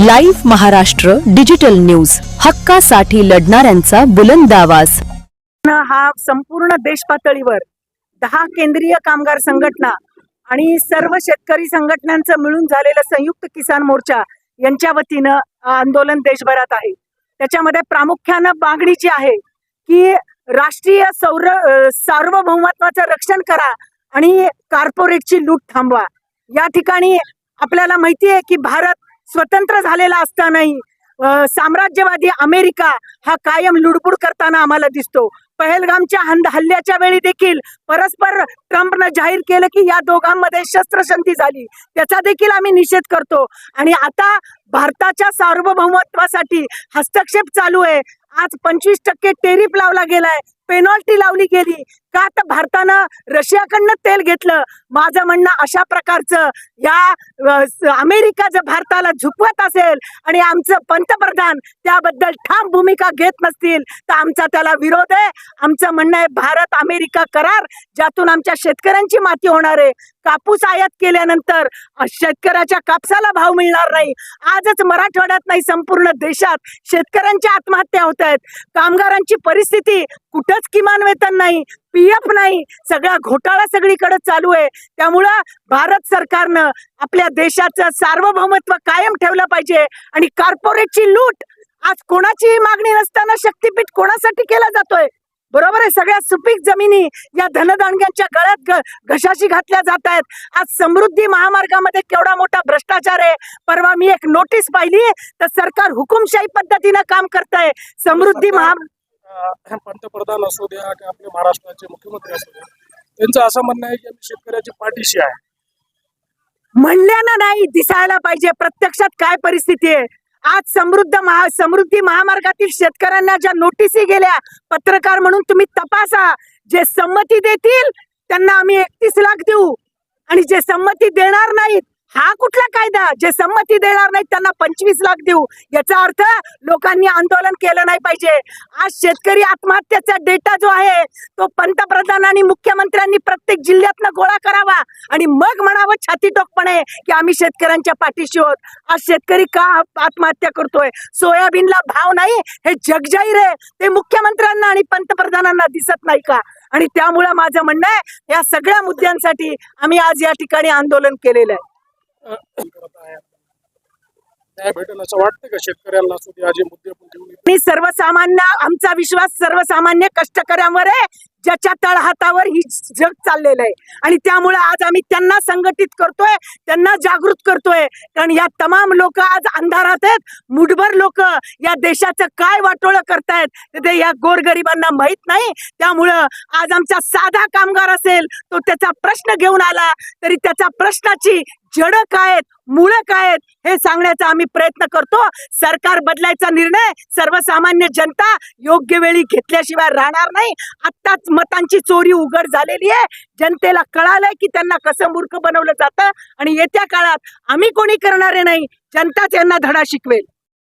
Live Maharashtra digital news. हक्कासाठी लढणाऱ्यांचा बुलंद आवाज. हा संपूर्ण देश पातळीवर दहा केंद्रीय कामगार संघटना आणि सर्व शेतकरी संघटनांचं मिळून झालेलं संयुक्त किसान मोर्चा यांच्या वतीनं आंदोलन देशभरात आहे. त्याच्यामध्ये प्रामुख्यानं मागणी जी आहे की राष्ट्रीय सौर सार्वभौमत्वाचं रक्षण करा आणि कॉर्पोरेटची लूट थांबवा. या ठिकाणी आपल्याला माहिती आहे की भारत स्वतंत्र झालेला असतानाही साम्राज्यवादी अमेरिका हा कायम लुडबुड करताना आम्हाला दिसतो. पहलगामच्या हंद हल्ल्याच्या वेळी देखील परस्पर ट्रम्पनं जाहीर केलं की या दोघांमध्ये शस्त्रसंधी झाली. त्याचा देखील आम्ही निषेध करतो. आणि आता भारताच्या सार्वभौमत्वासाठी हस्तक्षेप चालू आहे. आज पंचवीस टक्के टेरिफ लावला गेलाय. पेनॉल्टी लावली गेली. का तर भारतानं रशियाकडनं तेल घेतलं? माझं म्हणणं अशा प्रकारचं. या अमेरिका जर भारताला झुकवत असेल आणि आमचं पंतप्रधान त्याबद्दल ठाम भूमिका घेत नसतील तर आमचा त्याला विरोध आहे. आमचं म्हणणं आहे भारत अमेरिका करार ज्यातून आमच्या शेतकऱ्यांची माती होणार आहे. कापूस आयात केल्यानंतर शेतकऱ्याच्या कापसाला भाव मिळणार नाही. आजच मराठवाड्यात नाही संपूर्ण देशात शेतकऱ्यांच्या आत्महत्या होत आहेत. कामगारांची परिस्थिती कुठंच किमान वेतन नाही पीएफ नाही. सगळा घोटाळा सगळीकडे चालू आहे. त्यामुळं भारत सरकारनं आपल्या देशाचं सार्वभौमत्व कायम ठेवलं पाहिजे आणि कॉर्पोरेटची लूट आज कोणाचीही मागणी नसताना शक्तीपीठ कोणासाठी केला जातोय? बरोबर आहे सगळ्या सुपीक जमिनी या धनदांड्यांच्या गळ्यात घशाशी घातल्या जात आहेत. आज समृद्धी महामार्गामध्ये केवढा मोठा भ्रष्टाचार आहे परवा मी एक नोटीस पाहिली तर सरकार हुकुमशाही पद्धतीनं काम करत आहे समृद्धी महा पंतप्रधान असू द्या की आपले महाराष्ट्राचे मुख्यमंत्री असू द्या त्यांचं असं म्हणणं आहे की आम्ही शेतकऱ्याची पाठीशी आहे. म्हणल्यानं नाही दिसायला पाहिजे. प्रत्यक्षात काय परिस्थिती आहे? आज समृद्ध महा समृद्धी महामार्गातील शेतकऱ्यांना ज्या नोटिसी गेल्या पत्रकार म्हणून तुम्ही तपासा. जे संमती देतील त्यांना आम्ही एकतीस लाख देऊ. आणि जे संमती देणार नाहीत हा कुठला कायदा जे संमती देणार नाही त्यांना पंचवीस लाख देऊ. याचा अर्थ लोकांनी आंदोलन केलं नाही पाहिजे. आज शेतकरी आत्महत्याचा डेटा जो आहे तो पंतप्रधान आणि मुख्यमंत्र्यांनी प्रत्येक जिल्ह्यातनं गोळा करावा आणि मग म्हणावं छाती टोकपणे की आम्ही शेतकऱ्यांच्या पाठीशी आहोत. आज शेतकरी का आत्महत्या करतोय? सोयाबीनला भाव नाही? हे जगजाहीर आहे. ते मुख्यमंत्र्यांना आणि पंतप्रधानांना दिसत नाही का? आणि त्यामुळं माझं म्हणणं आहे या सगळ्या मुद्द्यांसाठी आम्ही आज या ठिकाणी आंदोलन केलेलं आहे. अं, करत आहे न्याय भेटेल असं वाटतं का? शेतकऱ्यांना मुद्दे आपण घेऊन येतो मी सर्वसामान्य आमचा विश्वास सर्वसामान्य कष्टकऱ्यांवर आहे ज्याच्या तळहातावर ही जग चाललेलं आहे. आणि त्यामुळे आज आम्ही त्यांना संघटित करतोय त्यांना जागृत करतोय. कारण या तमाम लोक आज अंधारात आहेत मुठभर लोक या देशाचं काय वाटोळं करतायत ते या गोरगरिबांना माहीत नाही. त्यामुळं आज आमचा साधा कामगार असेल तो त्याचा प्रश्न घेऊन आला तरी त्याच्या प्रश्नाची जड काय आहेत मुळं काय आहेत हे सांगण्याचा आम्ही प्रयत्न करतो. सरकार बदलायचा निर्णय सर्वसामान्य जनता योग्य वेळी घेतल्याशिवाय राहणार नाही. आत्ताच मतांची चोरी उघड झालेली आहे. जनतेला कळालंय की त्यांना कसं मूर्ख बनवलं जातं आणि येत्या काळात आम्ही कोणी करणारे नाही. जनताच यांना धडा शिकवेल.